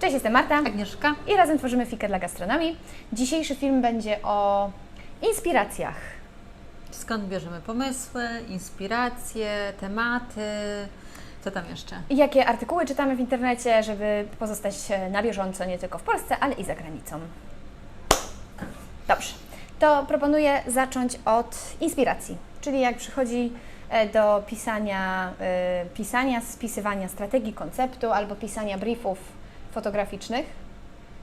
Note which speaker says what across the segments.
Speaker 1: Cześć, jestem Marta
Speaker 2: Agnieszka.
Speaker 1: i razem tworzymy Fikę dla gastronomii. Dzisiejszy film będzie o inspiracjach.
Speaker 2: Skąd bierzemy pomysły, inspiracje, tematy? Co tam jeszcze?
Speaker 1: I Jakie artykuły czytamy w internecie, żeby pozostać e, na bieżąco nie tylko w Polsce, ale i za granicą. Dobrze, to proponuję zacząć od inspiracji, czyli jak przychodzi e, do pisania, e, pisania, spisywania strategii, konceptu albo pisania briefów fotograficznych.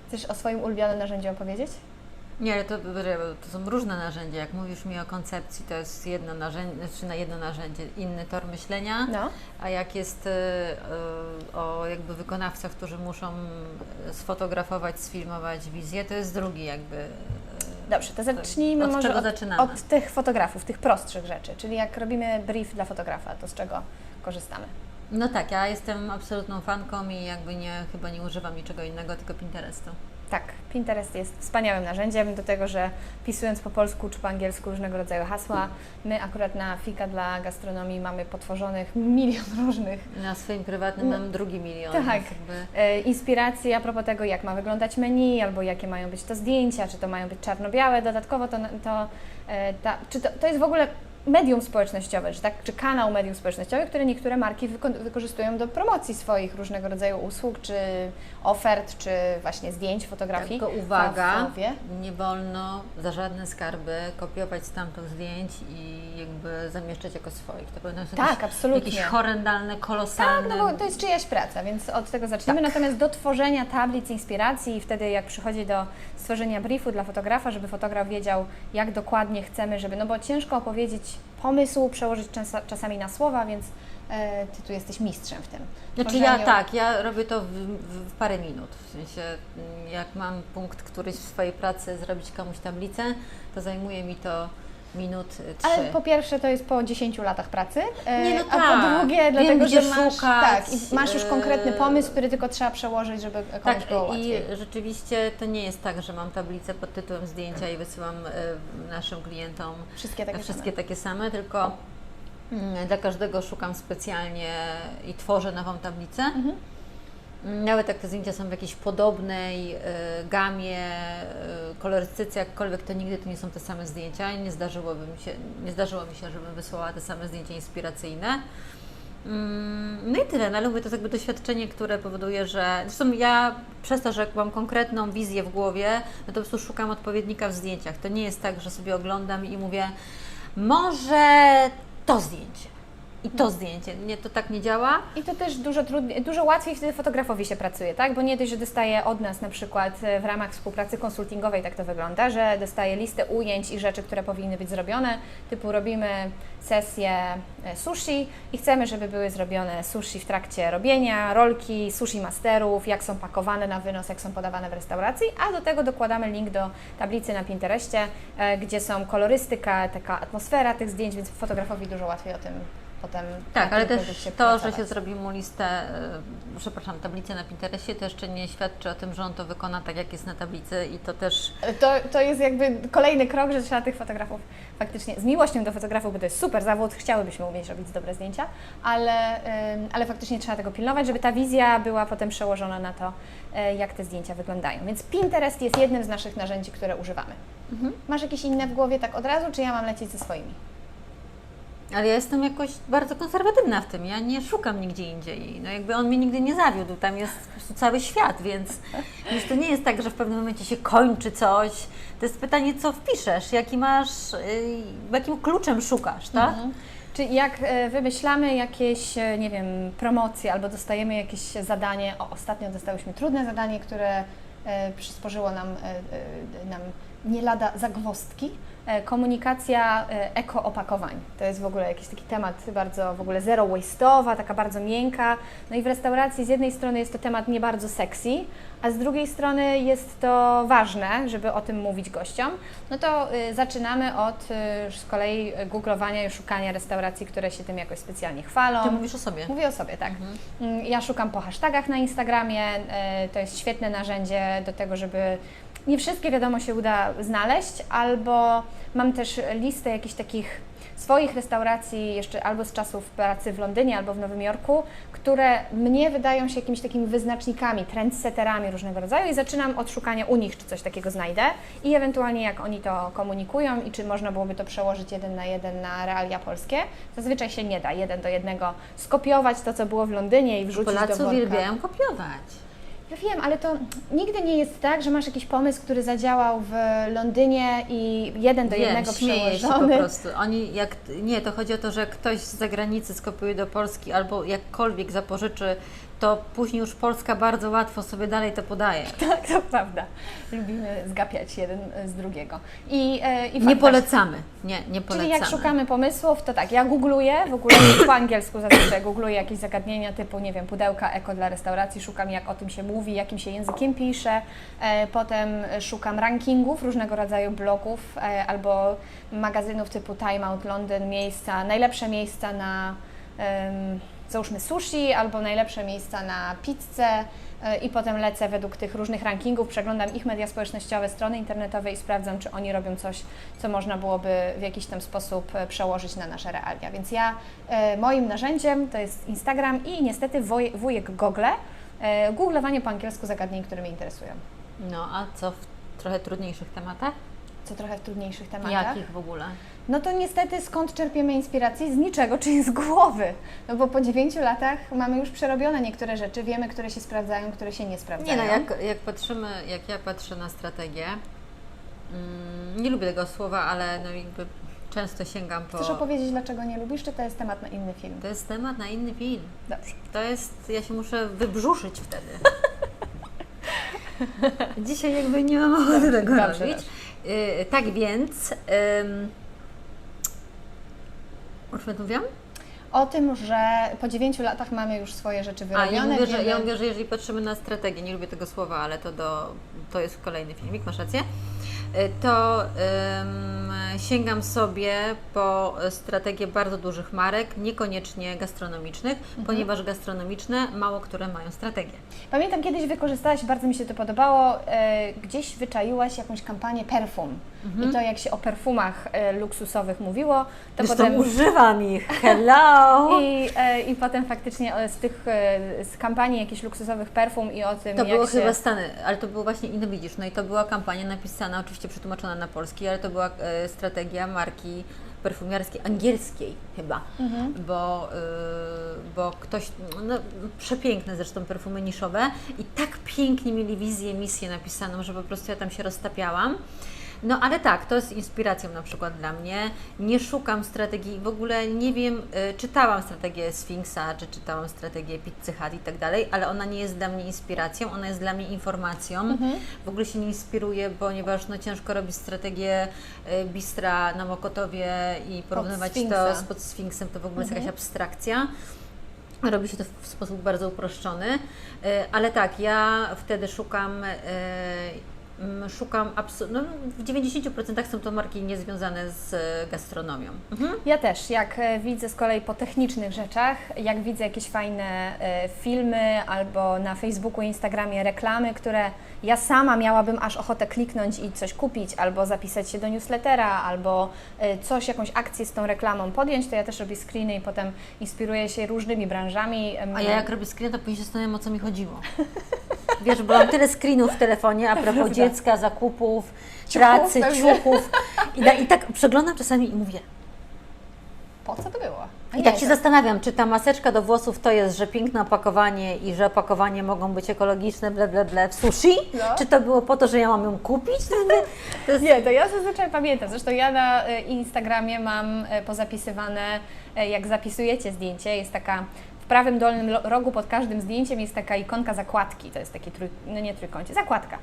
Speaker 1: Chcesz o swoim ulubionym narzędziu opowiedzieć?
Speaker 2: Nie, ale to, to są różne narzędzia. Jak mówisz mi o koncepcji, to jest jedno narzędzie, czy na jedno narzędzie, inny tor myślenia.
Speaker 1: No.
Speaker 2: A jak jest y, y, o jakby wykonawcach, którzy muszą y, sfotografować, sfilmować wizję, to jest drugi jakby. y,
Speaker 1: Dobrze, to zacznijmy
Speaker 2: od
Speaker 1: może
Speaker 2: czego
Speaker 1: od,
Speaker 2: zaczynamy?
Speaker 1: od tych fotografów, tych prostszych rzeczy, czyli jak robimy brief dla fotografa, to z czego korzystamy?
Speaker 2: No tak, ja jestem absolutną fanką i jakby nie, chyba nie używam niczego innego, tylko Pinterestu.
Speaker 1: Tak, Pinterest jest wspaniałym narzędziem do tego, że pisując po polsku czy po angielsku różnego rodzaju hasła, my akurat na Fika dla gastronomii mamy potworzonych milion różnych
Speaker 2: Na swoim prywatnym
Speaker 1: No,
Speaker 2: mam drugi milion.
Speaker 1: tak.
Speaker 2: Jakby...
Speaker 1: e, inspiracji a propos tego, jak ma wyglądać menu, albo jakie mają być to zdjęcia, czy to mają być czarno-białe. Dodatkowo to, to, e, ta, czy to, to jest w ogóle medium społecznościowe, czy, tak, czy kanał medium społecznościowych, które niektóre marki wyko- wykorzystują do promocji swoich różnego rodzaju usług, czy ofert, czy właśnie zdjęć, fotografii.
Speaker 2: Tylko uwaga, nie wolno za żadne skarby kopiować stamtąd zdjęć i jakby zamieszczać jako swoich. To powinno być
Speaker 1: Tak,
Speaker 2: jakieś,
Speaker 1: absolutnie.
Speaker 2: jakieś horrendalne,
Speaker 1: Tak,
Speaker 2: kolosalne.
Speaker 1: no bo to jest czyjaś praca, więc od tego zaczniemy. Natomiast do tworzenia tablic inspiracji i wtedy jak przychodzi do stworzenia briefu dla fotografa, żeby fotograf wiedział, jak dokładnie chcemy, żeby, no bo ciężko opowiedzieć pomysł, przełożyć czas, czasami na słowa, więc e, Ty tu jesteś mistrzem w tym.
Speaker 2: Znaczy ja
Speaker 1: Tworzeniu-
Speaker 2: tak, ja robię to w, w, w parę minut. W sensie mm, jak mam punkt któryś w swojej pracy zrobić komuś tablicę, to zajmuje mi to minut y, trzy.
Speaker 1: Ale po pierwsze to jest po 10 latach pracy, e,
Speaker 2: Nie, no
Speaker 1: a po
Speaker 2: tak.
Speaker 1: drugie
Speaker 2: Wiem,
Speaker 1: dlatego,
Speaker 2: gdzie
Speaker 1: że masz,
Speaker 2: szukać,
Speaker 1: tak, i masz już konkretny
Speaker 2: e,
Speaker 1: pomysł, który tylko trzeba przełożyć, żeby komuś
Speaker 2: Tak,
Speaker 1: było
Speaker 2: i
Speaker 1: łatwiej.
Speaker 2: rzeczywiście to nie jest tak, że mam tablicę pod tytułem zdjęcia i wysyłam y, naszym klientom
Speaker 1: Wszystkie takie
Speaker 2: wszystkie
Speaker 1: same.
Speaker 2: takie same, tylko mm, dla każdego szukam specjalnie i tworzę nową tablicę.
Speaker 1: Mhm.
Speaker 2: Nawet jak te zdjęcia są w jakiejś podobnej y, gamie, y, kolorystyce, jakkolwiek, to nigdy to nie są te same zdjęcia i nie, zdarzyłoby mi się, nie zdarzyło mi się, żebym wysłała te same zdjęcia inspiracyjne. Mm, No i tyle, no ale mówię, to jest jakby doświadczenie, które powoduje, że zresztą ja przez to, że mam konkretną wizję w głowie, no to po prostu szukam odpowiednika w zdjęciach. To nie jest tak, że sobie oglądam i mówię, może to zdjęcie i to zdjęcie. Nie, to tak nie działa.
Speaker 1: I to też dużo trudniej, dużo łatwiej wtedy fotografowi się pracuje, tak? Bo nie dość, że dostaje od nas na przykład e, w ramach współpracy konsultingowej, tak to wygląda, że dostaje listę ujęć i rzeczy, które powinny być zrobione, typu robimy sesję e, sushi i chcemy, żeby były zrobione sushi w trakcie robienia, rolki, sushi masterów, jak są pakowane na wynos, jak są podawane w restauracji, a do tego dokładamy link do tablicy na Pinterestie, e, gdzie są kolorystyka, taka atmosfera tych zdjęć, więc fotografowi dużo łatwiej o tym potem
Speaker 2: Tak, ale też to, że
Speaker 1: pracować.
Speaker 2: się zrobi mu listę, y, przepraszam, tablicę na Pinterestie, to jeszcze nie świadczy o tym, że on to wykona tak, jak jest na tablicy i to też
Speaker 1: To, to jest jakby kolejny krok, że trzeba tych fotografów faktycznie z miłością do fotografów, bo to jest super zawód, chciałybyśmy umieć robić dobre zdjęcia, ale, ale faktycznie trzeba tego pilnować, żeby ta wizja była potem przełożona na to, e, jak te zdjęcia wyglądają. Więc Pinterest jest jednym z naszych narzędzi, które używamy. Masz jakieś inne w głowie tak od razu, czy ja mam lecieć ze swoimi?
Speaker 2: Ale ja jestem jakoś bardzo konserwatywna w tym. Ja nie szukam nigdzie indziej. No jakby on mnie nigdy nie zawiódł. Tam jest po prostu cały świat, więc, więc to nie jest tak, że w pewnym momencie się kończy coś. To jest pytanie, co wpiszesz, jaki masz, yy, jakim kluczem szukasz, tak?
Speaker 1: Mhm. Czy jak e, wymyślamy jakieś, e, nie wiem, promocje albo dostajemy jakieś zadanie, o, ostatnio dostałyśmy trudne zadanie, które przysporzyło nam, nam nie lada zagwozdki, e, komunikacja e, eko-opakowań. To jest w ogóle jakiś taki temat bardzo w ogóle zero waste'owa, taka bardzo miękka. No i w restauracji z jednej strony jest to temat nie bardzo sexy, a z drugiej strony jest to ważne, żeby o tym mówić gościom. No to y, zaczynamy od y, z kolei googlowania i szukania restauracji, które się tym jakoś specjalnie chwalą.
Speaker 2: Ty mówisz o sobie.
Speaker 1: Mówię o sobie, tak. Mm, Ja szukam po hashtagach na Instagramie. e, To jest świetne narzędzie do tego, żeby nie wszystkie wiadomo się uda znaleźć, albo mam też listę jakichś takich swoich restauracji jeszcze albo z czasów pracy w Londynie, albo w Nowym Jorku, które mnie wydają się jakimiś takimi wyznacznikami, trendsetterami różnego rodzaju i zaczynam od szukania u nich, czy coś takiego znajdę i ewentualnie jak oni to komunikują i czy można byłoby to przełożyć jeden na jeden na realia polskie. Zazwyczaj się nie da jeden do jednego skopiować to, co było w Londynie i wrzucić do
Speaker 2: Polacy
Speaker 1: worka.
Speaker 2: uwielbiają kopiować.
Speaker 1: Ja wiem, ale to nigdy nie jest tak, że masz jakiś pomysł, który zadziałał w Londynie i jeden do
Speaker 2: Wiem,
Speaker 1: jednego
Speaker 2: śmieję się po
Speaker 1: przełożony.
Speaker 2: prostu. Oni jak, nie, to chodzi o to, że ktoś z zagranicy skopiuje do Polski albo jakkolwiek zapożyczy, to później już Polska bardzo łatwo sobie dalej to podaje.
Speaker 1: Tak, to prawda. Lubimy zgapiać jeden z drugiego. I, e, i
Speaker 2: Nie polecamy. Nie, nie
Speaker 1: Czyli
Speaker 2: polecamy.
Speaker 1: jak szukamy pomysłów, to tak, ja googluję, w ogóle po angielsku zazwyczaj googluję jakieś zagadnienia typu, nie wiem, pudełka eko dla restauracji, szukam jak o tym się mówi, jakim się językiem pisze, e, potem szukam rankingów różnego rodzaju blogów e, albo magazynów typu Time Out London, miejsca, najlepsze miejsca na em, załóżmy sushi albo najlepsze miejsca na pizzę e, i potem lecę według tych różnych rankingów, przeglądam ich media społecznościowe, strony internetowe i sprawdzam, czy oni robią coś, co można byłoby w jakiś tam sposób e, przełożyć na nasze realia. Więc ja, e, moim narzędziem to jest Instagram i niestety wujek Google, googlowanie po angielsku zagadnień, które mnie interesują.
Speaker 2: No, a co w trochę trudniejszych tematach?
Speaker 1: Co trochę w trudniejszych tematach.
Speaker 2: Jakich w ogóle?
Speaker 1: No to niestety skąd czerpiemy inspiracji? Z niczego, czyli z głowy. No bo po dziewięciu latach mamy już przerobione niektóre rzeczy, wiemy, które się sprawdzają, które się nie sprawdzają.
Speaker 2: Nie no, jak, jak patrzymy, jak ja patrzę na strategię, mm, nie lubię tego słowa, ale no jakby często sięgam po...
Speaker 1: Chcesz opowiedzieć, dlaczego nie lubisz, czy to jest temat na inny film?
Speaker 2: To jest temat na inny film.
Speaker 1: Dobrze.
Speaker 2: To jest, ja się muszę wybrzuszyć wtedy. Dzisiaj jakby nie mam ochoty tego robić. Y, tak więc, ym, o czym ja tu mówiłam?
Speaker 1: O tym, że po dziewięciu latach mamy już swoje rzeczy
Speaker 2: A,
Speaker 1: wyrobione.
Speaker 2: ja mówię, że,
Speaker 1: wiemy-
Speaker 2: ja mówię, że jeżeli patrzymy na strategię, nie lubię tego słowa, ale to, do, to jest kolejny filmik, masz rację, y, to ym, sięgam sobie po strategię bardzo dużych marek, niekoniecznie gastronomicznych,
Speaker 1: Mhm.
Speaker 2: ponieważ gastronomiczne mało które mają strategię.
Speaker 1: Pamiętam kiedyś wykorzystałaś, bardzo mi się to podobało, e, gdzieś wyczaiłaś jakąś kampanię perfum. I to jak się o perfumach e, luksusowych mówiło, to
Speaker 2: Zresztą
Speaker 1: potem...
Speaker 2: używam ich, hello!
Speaker 1: I, e, I potem faktycznie e, z tych e, z kampanii jakichś luksusowych perfum i o tym,
Speaker 2: To było
Speaker 1: się...
Speaker 2: chyba Stany, ale to było właśnie inne, widzisz, no i to była kampania napisana, oczywiście przetłumaczona na polski, ale to była e, strategia marki perfumiarskiej, angielskiej chyba,
Speaker 1: Mhm.
Speaker 2: bo, y, bo ktoś, no, przepiękne zresztą perfumy niszowe i tak pięknie mieli wizję, misję napisaną, że po prostu ja tam się roztapiałam. No ale tak, to jest inspiracją na przykład dla mnie. Nie szukam strategii, w ogóle nie wiem, y, czytałam strategię Sfinksa, czy czytałam strategię Pizzy Hut i tak dalej, ale ona nie jest dla mnie inspiracją, ona jest dla mnie informacją.
Speaker 1: Mhm.
Speaker 2: W ogóle się nie inspiruję, ponieważ no, ciężko robić strategię y, bistra na Mokotowie i porównywać to z pod Sfinksem, to w ogóle jest jakaś abstrakcja. Robi się to w sposób bardzo uproszczony, y, ale tak, ja wtedy szukam, szukam absu- no, w 90% są to marki niezwiązane z y, gastronomią. Mhm.
Speaker 1: Ja też, jak e, widzę z kolei po technicznych rzeczach, jak widzę jakieś fajne e, filmy albo na Facebooku, Instagramie reklamy, które ja sama miałabym aż ochotę kliknąć i coś kupić, albo zapisać się do newslettera, albo e, coś, jakąś akcję z tą reklamą podjąć, to ja też robię screeny i potem inspiruję się różnymi branżami.
Speaker 2: A ja jak robię screen, to później się zastanawiam, o co mi chodziło. Wiesz, bo mam tyle screenów w telefonie a propos
Speaker 1: Prawda.
Speaker 2: dziecka, zakupów, pracy, ciuchów. I, da, I tak przeglądam czasami i mówię,
Speaker 1: Po co to było?
Speaker 2: I
Speaker 1: nie,
Speaker 2: tak się zastanawiam, czy ta maseczka do włosów to jest, że piękne opakowanie i że opakowanie mogą być ekologiczne, ble, ble, ble, w sushi?
Speaker 1: No.
Speaker 2: Czy to było po to, że ja mam ją kupić? To jest,
Speaker 1: Nie, to ja zazwyczaj pamiętam. Zresztą ja na e, Instagramie mam e, pozapisywane, e, jak zapisujecie zdjęcie, jest taka prawym dolnym rogu pod każdym zdjęciem jest taka ikonka zakładki, to jest taki trój, no nie trójkącie, zakładka.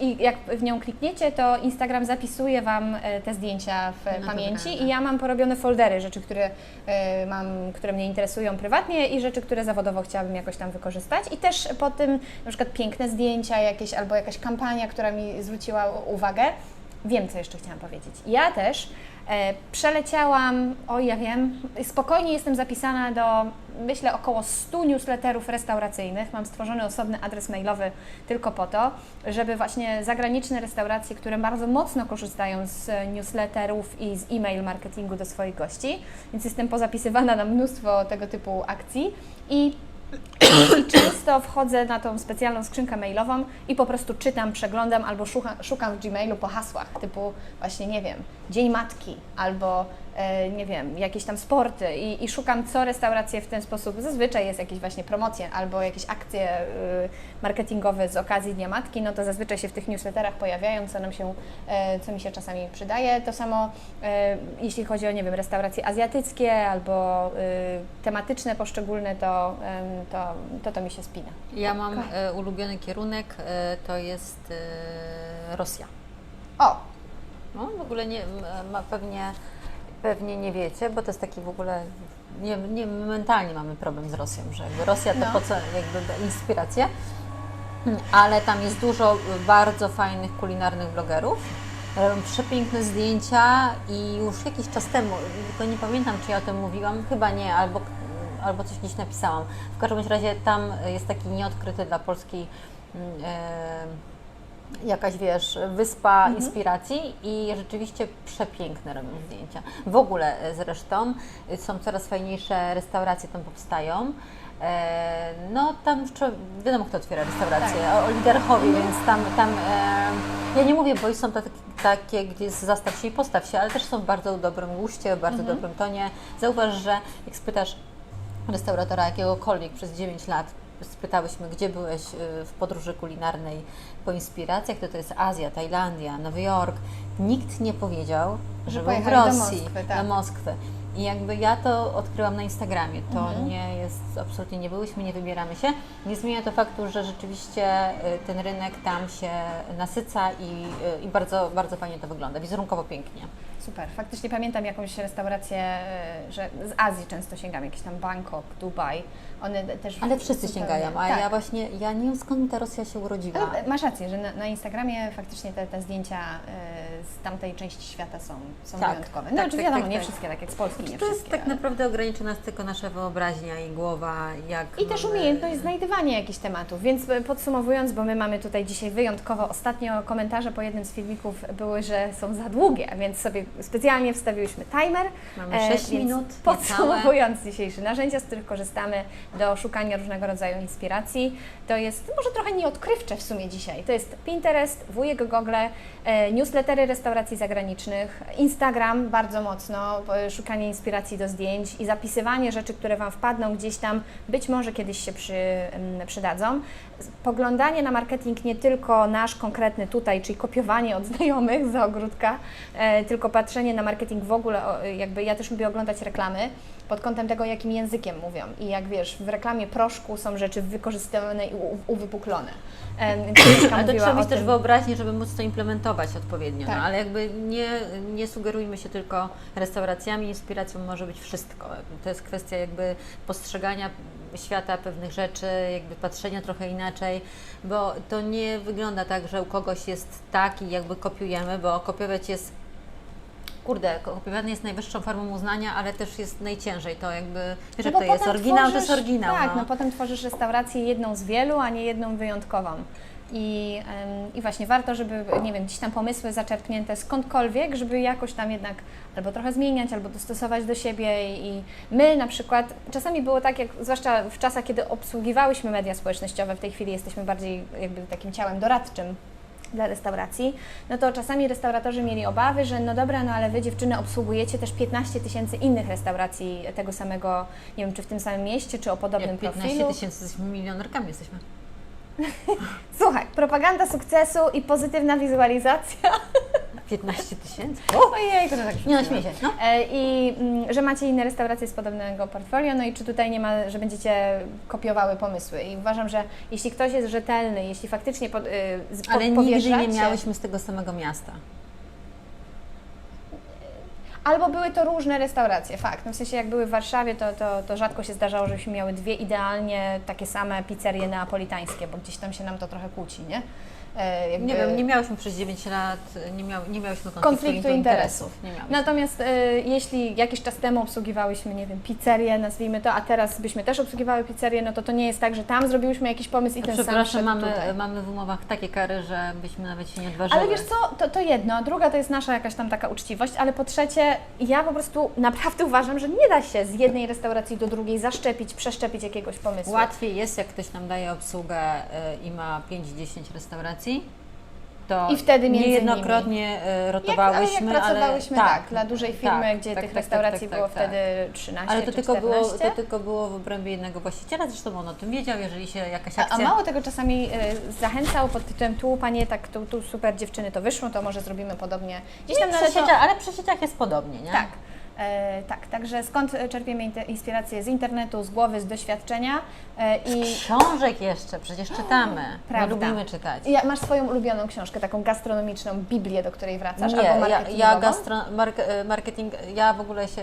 Speaker 1: I jak w nią klikniecie, to Instagram zapisuje Wam e, te zdjęcia w
Speaker 2: No
Speaker 1: pamięci i ja mam porobione foldery, rzeczy, które e, mam, które mnie interesują prywatnie i rzeczy, które zawodowo chciałabym jakoś tam wykorzystać i też po tym na przykład piękne zdjęcia jakieś albo jakaś kampania, która mi zwróciła uwagę. Wiem, co jeszcze chciałam powiedzieć. Ja też Przeleciałam, oj ja wiem, spokojnie jestem zapisana do, myślę, około 100 newsletterów restauracyjnych. Mam stworzony osobny adres mailowy tylko po to, żeby właśnie zagraniczne restauracje, które bardzo mocno korzystają z newsletterów i z e-mail marketingu do swoich gości, więc jestem pozapisywana na mnóstwo tego typu akcji i często wchodzę na tą specjalną skrzynkę mailową i po prostu czytam, przeglądam albo szukam, szukam w Gmailu po hasłach typu właśnie, nie wiem, Dzień Matki albo nie wiem, jakieś tam sporty i, i szukam, co restauracje w ten sposób, zazwyczaj jest jakieś właśnie promocje albo jakieś akcje y, marketingowe z okazji Dnia Matki, no to zazwyczaj się w tych newsletterach pojawiają, co nam się, e, co mi się czasami przydaje. To samo e, jeśli chodzi o, nie wiem, restauracje azjatyckie albo y, tematyczne poszczególne, to, to, to to mi się spina.
Speaker 2: Ja mam
Speaker 1: Okej.
Speaker 2: e, ulubiony kierunek, e, to jest e, Rosja.
Speaker 1: O,
Speaker 2: No, w ogóle nie, ma, pewnie, pewnie nie wiecie, bo to jest taki w ogóle, nie, nie, mentalnie mamy problem z Rosją, że jakby Rosja to
Speaker 1: No.
Speaker 2: po co jakby Hmm, ale tam jest dużo bardzo fajnych kulinarnych blogerów, robią przepiękne zdjęcia i już jakiś czas temu, tylko nie pamiętam czy ja o tym mówiłam, chyba nie, albo, albo coś gdzieś napisałam. W każdym razie tam jest taki nieodkryty dla Polski mm, e, jakaś, wiesz, wyspa inspiracji i rzeczywiście przepiękne robią zdjęcia. W ogóle e, zresztą y, są coraz fajniejsze restauracje tam powstają. E, No tam wiadomo kto otwiera restauracje,
Speaker 1: Tak.
Speaker 2: oligarchowie, więc tam, tam e, ja nie mówię, bo są to takie, takie, gdzie jest zastaw się i postaw się, ale też są w bardzo dobrym guście, w bardzo
Speaker 1: Mhm.
Speaker 2: dobrym tonie. Zauważ, że jak spytasz restauratora jakiegokolwiek przez 9 lat, spytałyśmy, gdzie byłeś y, w podróży kulinarnej po inspiracjach, to to jest Azja, Tajlandia, Nowy Jork. Nikt nie powiedział,
Speaker 1: Że
Speaker 2: że był w
Speaker 1: pojechali do
Speaker 2: Rosji,
Speaker 1: Moskwy, tak.
Speaker 2: do Moskwy. I jakby ja to odkryłam na Instagramie. To
Speaker 1: Mhm.
Speaker 2: nie jest, absolutnie nie byłyśmy, nie wybieramy się. Nie zmienia to faktu, że rzeczywiście y, ten rynek tam się nasyca i, y, i bardzo, bardzo fajnie to wygląda, wizerunkowo pięknie.
Speaker 1: Super. Faktycznie pamiętam jakąś restaurację, e, że z Azji często sięgam, jakiś tam Bangkok, Dubaj. One też
Speaker 2: Ale wszyscy
Speaker 1: zupełnie-
Speaker 2: sięgają, a
Speaker 1: tak.
Speaker 2: ja właśnie, ja nie wiem skąd ta Rosja się urodziła.
Speaker 1: Ale masz rację, że na, na Instagramie faktycznie te, te zdjęcia e, z tamtej części świata są, są
Speaker 2: Tak,
Speaker 1: wyjątkowe. No
Speaker 2: tak,
Speaker 1: oczywiście
Speaker 2: tak,
Speaker 1: wiadomo,
Speaker 2: tak,
Speaker 1: nie
Speaker 2: tak.
Speaker 1: wszystkie, tak jak z Polski, nie
Speaker 2: to jest tak
Speaker 1: ale-
Speaker 2: naprawdę ograniczy nas tylko nasza wyobraźnia i głowa, jak
Speaker 1: I też
Speaker 2: mamy-
Speaker 1: umiejętność znajdywania jakichś tematów. Więc e, podsumowując, bo my mamy tutaj dzisiaj wyjątkowo, ostatnio komentarze po jednym z filmików były, że są za długie, więc sobie specjalnie wstawiłyśmy timer.
Speaker 2: Mamy
Speaker 1: E,
Speaker 2: 6
Speaker 1: więc
Speaker 2: minut,
Speaker 1: Podsumowując dzisiejsze narzędzia, z których korzystamy do szukania różnego rodzaju inspiracji, to jest może trochę nieodkrywcze w sumie dzisiaj. To jest Pinterest, wujek Google, e, newslettery restauracji zagranicznych, Instagram bardzo mocno, bo szukanie inspiracji do zdjęć i zapisywanie rzeczy, które Wam wpadną gdzieś tam, być może kiedyś się przy, em, przydadzą. Poglądanie na marketing nie tylko nasz konkretny tutaj, czyli kopiowanie od znajomych za ogródka, e, tylko patrzenie na marketing w ogóle, jakby ja też lubię oglądać reklamy pod kątem tego, jakim językiem mówią. I jak wiesz, w reklamie proszku są rzeczy wykorzystywane i uwypuklone. E,
Speaker 2: Ale to trzeba mieć też wyobraźnię, żeby móc to implementować odpowiednio.
Speaker 1: Tak.
Speaker 2: No, ale jakby nie, nie sugerujmy się tylko restauracjami, inspiracją może być wszystko. To jest kwestia jakby postrzegania świata pewnych rzeczy, jakby patrzenia trochę inaczej, bo to nie wygląda tak, że u kogoś jest tak i jakby kopiujemy, bo kopiować jest Kurde, kopiowanie jest najwyższą formą uznania, ale też jest najciężej. To jakby, wiesz,
Speaker 1: No
Speaker 2: to jest, oryginał to
Speaker 1: tworzysz-
Speaker 2: jest oryginał.
Speaker 1: Tak, no.
Speaker 2: no.
Speaker 1: potem tworzysz restaurację jedną z wielu, a nie jedną wyjątkową. I, I właśnie warto, żeby, nie wiem, gdzieś tam pomysły zaczerpnięte skądkolwiek, żeby jakoś tam jednak albo trochę zmieniać, albo dostosować do siebie. I my na przykład, czasami było tak, jak zwłaszcza w czasach, kiedy obsługiwałyśmy media społecznościowe, w tej chwili jesteśmy bardziej jakby takim ciałem doradczym dla restauracji, no to czasami restauratorzy mieli obawy, że no dobra, no ale Wy dziewczyny obsługujecie też 15 tysięcy innych restauracji tego samego, nie wiem, czy w tym samym mieście, czy o podobnym
Speaker 2: Jak 15
Speaker 1: profilu.
Speaker 2: tysięcy, jesteśmy milionerkami jesteśmy.
Speaker 1: Słuchaj, propaganda sukcesu i pozytywna wizualizacja.
Speaker 2: 15 tysięcy?
Speaker 1: Ojej, to tak
Speaker 2: Nie no,
Speaker 1: rzuciłam.
Speaker 2: śmiej się. No.
Speaker 1: E, I mm, że macie inne restauracje z podobnego portfolio, no i czy tutaj nie ma, że będziecie kopiowały pomysły. I uważam, że jeśli ktoś jest rzetelny, jeśli faktycznie pod, y, z-
Speaker 2: Ale nigdy nie miałyśmy z tego samego miasta.
Speaker 1: Albo były to różne restauracje, fakt. No w sensie jak były w Warszawie, to, to, to rzadko się zdarzało, żebyśmy miały dwie idealnie takie same pizzerie neapolitańskie, bo gdzieś tam się nam to trochę kłóci, nie? E, jakby-
Speaker 2: Nie wiem, nie miałyśmy przez 9 lat, nie, miał, nie miałyśmy konfliktu,
Speaker 1: Konfliktu interesów.
Speaker 2: Miałyśmy.
Speaker 1: Natomiast e, jeśli jakiś czas temu obsługiwałyśmy, nie wiem, pizzerię, nazwijmy to, a teraz byśmy też obsługiwały pizzerię, no to to nie jest tak, że tam zrobiłyśmy jakiś pomysł i ten sam
Speaker 2: Przepraszam,
Speaker 1: wszedł
Speaker 2: mamy,
Speaker 1: tutaj.
Speaker 2: mamy w umowach takie kary, że byśmy nawet się nie odważyły.
Speaker 1: Ale wiesz co, to, to jedno, a druga to jest nasza jakaś tam taka uczciwość, ale po trzecie, ja po prostu naprawdę uważam, że nie da się z jednej restauracji do drugiej zaszczepić, przeszczepić jakiegoś pomysłu.
Speaker 2: Łatwiej jest, jak ktoś nam daje obsługę y, i ma 5-10 restauracji, to
Speaker 1: I wtedy między
Speaker 2: niejednokrotnie y,
Speaker 1: Jak, ale jak
Speaker 2: rotowałyśmy,
Speaker 1: pracowałyśmy tak, dla dużej firmy,
Speaker 2: tak,
Speaker 1: gdzie
Speaker 2: tak,
Speaker 1: tych
Speaker 2: tak,
Speaker 1: restauracji
Speaker 2: tak,
Speaker 1: było
Speaker 2: tak, tak.
Speaker 1: wtedy 13
Speaker 2: Ale to tylko,
Speaker 1: 14.
Speaker 2: było, to tylko było w obrębie jednego właściciela, zresztą on o tym wiedział, jeżeli się jakaś
Speaker 1: A,
Speaker 2: akcja...
Speaker 1: a mało tego czasami y, zachęcał pod tytułem tu panie, tak tu, tu super dziewczyny to wyszło, to może zrobimy podobnie. Gdzieś tam
Speaker 2: przy
Speaker 1: nawet to,
Speaker 2: sieciach, ale przy sieciach jest podobnie, nie?
Speaker 1: Tak. E, tak, także skąd czerpiemy inspirację z internetu, z głowy, z doświadczenia e, i
Speaker 2: Książek jeszcze, przecież czytamy.
Speaker 1: Prawda.
Speaker 2: My lubimy czytać.
Speaker 1: ja, masz swoją ulubioną książkę, taką gastronomiczną Biblię, do której wracasz,
Speaker 2: Nie,
Speaker 1: albo
Speaker 2: ja, ja gastro, mark, e, marketing, ja w ogóle się,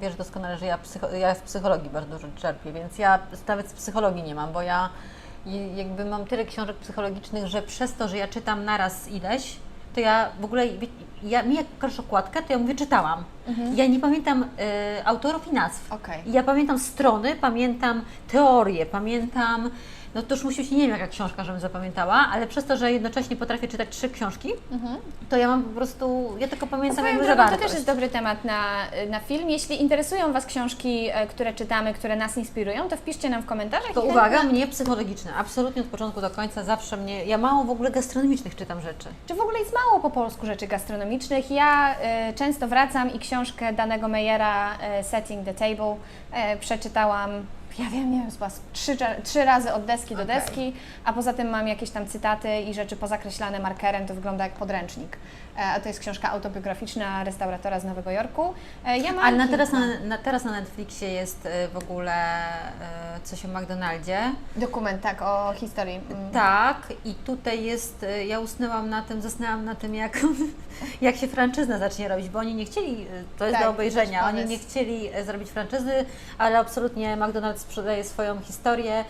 Speaker 2: wiesz doskonale, że ja, psycho, ja z psychologii bardzo dużo czerpię, więc ja nawet z psychologii nie mam, bo ja jakby mam tyle książek psychologicznych, że przez to, że ja czytam naraz ileś, to ja w ogóle, ja, mi jak pokażesz okładkę, to ja mówię, czytałam. Ja nie pamiętam e, autorów i nazw.
Speaker 1: Okej.
Speaker 2: Ja pamiętam strony, pamiętam teorie, pamiętam, no to już musi być, nie wiem jaka książka, żebym zapamiętała, ale przez to, że jednocześnie potrafię czytać trzy książki, to ja mam po prostu, ja tylko pamiętam jakby
Speaker 1: drogą, to
Speaker 2: zawartość.
Speaker 1: też jest dobry temat na, na film. Jeśli interesują Was książki, e, które czytamy, które nas inspirują, to wpiszcie nam w komentarzach.
Speaker 2: To
Speaker 1: i
Speaker 2: uwaga,
Speaker 1: chętnie-
Speaker 2: mnie psychologiczne, absolutnie od początku do końca, zawsze mnie, ja mało w ogóle gastronomicznych czytam rzeczy.
Speaker 1: Czy w ogóle jest mało po polsku rzeczy gastronomicznych? Ja e, często wracam i książkę danego Meyera, e, Setting the Table, e, przeczytałam, ja wiem, nie wiem, chyba z trzy, trzy razy od deski do
Speaker 2: Okej.
Speaker 1: deski, a poza tym mam jakieś tam cytaty i rzeczy pozakreślane markerem, to wygląda jak podręcznik. E, a to jest książka autobiograficzna restauratora z Nowego Jorku. E, ja mam
Speaker 2: Ale na teraz na, na, teraz na Netflixie jest y, w ogóle coś o McDonaldzie.
Speaker 1: Dokument, tak, o historii. Mm.
Speaker 2: Tak, i tutaj jest, ja usnęłam na tym, zasnęłam na tym, jak, jak się franczyzna zacznie robić, bo oni nie chcieli, to jest
Speaker 1: Tak,
Speaker 2: do obejrzenia, oni nie chcieli zrobić franczyzy, ale absolutnie McDonald's sprzedaje swoją historię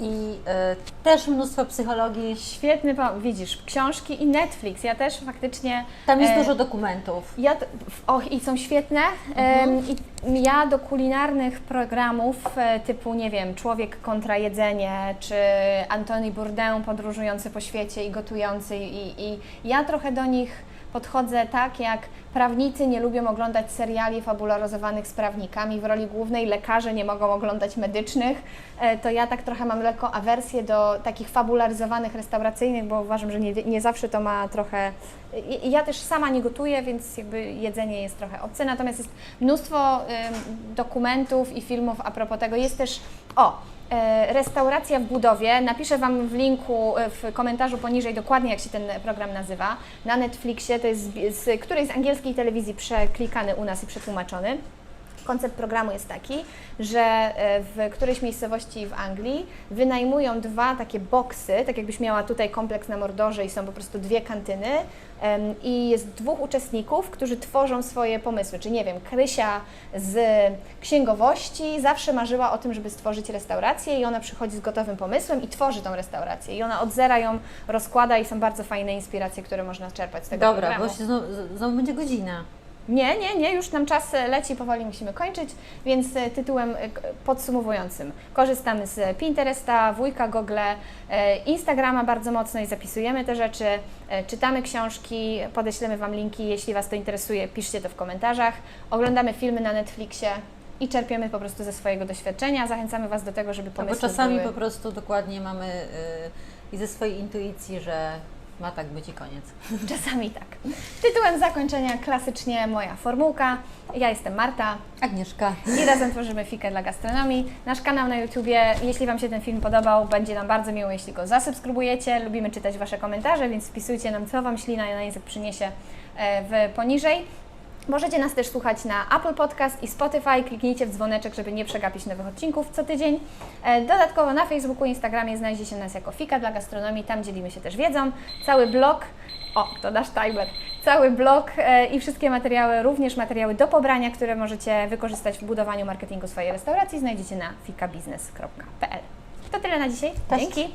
Speaker 2: i y, też mnóstwo psychologii.
Speaker 1: Świetny pomysł. Widzisz, książki i Netflix. Ja też faktycznie.
Speaker 2: Tam jest
Speaker 1: e,
Speaker 2: dużo dokumentów.
Speaker 1: Ja, t- w- och, i są świetne.
Speaker 2: Mhm.
Speaker 1: Em, I ja do kulinarnych programów e, typu, nie wiem, Człowiek kontra jedzenie, czy Antoni Bourdain podróżujący po świecie i gotujący. I, I ja trochę do nich podchodzę tak, jak prawnicy nie lubią oglądać seriali fabularyzowanych z prawnikami w roli głównej, lekarze nie mogą oglądać medycznych, e, to ja tak trochę mam lekką awersję do takich fabularyzowanych restauracyjnych, bo uważam, że nie, nie zawsze to ma trochę... Ja też sama nie gotuję, więc jakby jedzenie jest trochę obce, natomiast jest mnóstwo dokumentów i filmów a propos tego. Jest też, o, e, restauracja w budowie. Napiszę Wam w linku, e, w komentarzu poniżej dokładnie, jak się ten program nazywa. Na Netflixie, to jest z, z którejś z angielskiej telewizji przeklikany u nas i przetłumaczony. Koncept programu jest taki, że e, w którejś miejscowości w Anglii wynajmują dwa takie boksy, tak jakbyś miała tutaj kompleks na Mordorze i są po prostu dwie kantyny i jest dwóch uczestników, którzy tworzą swoje pomysły. Czy nie wiem, Krysia z księgowości zawsze marzyła o tym, żeby stworzyć restaurację i ona przychodzi z gotowym pomysłem i tworzy tą restaurację i ona od zera ją rozkłada i są bardzo fajne inspiracje, które można czerpać z tego
Speaker 2: Dobra,
Speaker 1: programu.
Speaker 2: bo się znowu, znowu będzie godzina.
Speaker 1: Nie, nie, nie, już nam czas e, leci, powoli musimy kończyć, więc e, tytułem e, podsumowującym. Korzystamy z Pinteresta, wujka Google, Instagrama bardzo mocno i zapisujemy te rzeczy, czytamy książki, podeślemy Wam linki, jeśli Was to interesuje, piszcie to w komentarzach. Oglądamy filmy na Netflixie i czerpiemy po prostu ze swojego doświadczenia. Zachęcamy Was do tego, żeby
Speaker 2: No bo czasami
Speaker 1: były...
Speaker 2: po prostu dokładnie mamy y, i ze swojej intuicji, że ma tak być i koniec.
Speaker 1: Czasami tak. Tytułem zakończenia klasycznie moja formułka. Ja jestem Marta.
Speaker 2: Agnieszka.
Speaker 1: i razem tworzymy Fikę dla gastronomii. Nasz kanał na YouTubie, jeśli Wam się ten film podobał, będzie nam bardzo miło, jeśli go zasubskrybujecie. Lubimy czytać Wasze komentarze, więc wpisujcie nam, co Wam ślina na język przyniesie e, w poniżej. Możecie nas też słuchać na Apple Podcast i Spotify. Kliknijcie w dzwoneczek, żeby nie przegapić nowych odcinków co tydzień. E, Dodatkowo na Facebooku i Instagramie znajdzie się nas jako Fika dla Gastronomii. Tam dzielimy się też wiedzą. Cały blog, o, to nasz timer, cały blog e, i wszystkie materiały, również materiały do pobrania, które możecie wykorzystać w budowaniu marketingu swojej restauracji, znajdziecie na fikabiznes.pl. To tyle na dzisiaj.
Speaker 2: Cześć.
Speaker 1: Dzięki.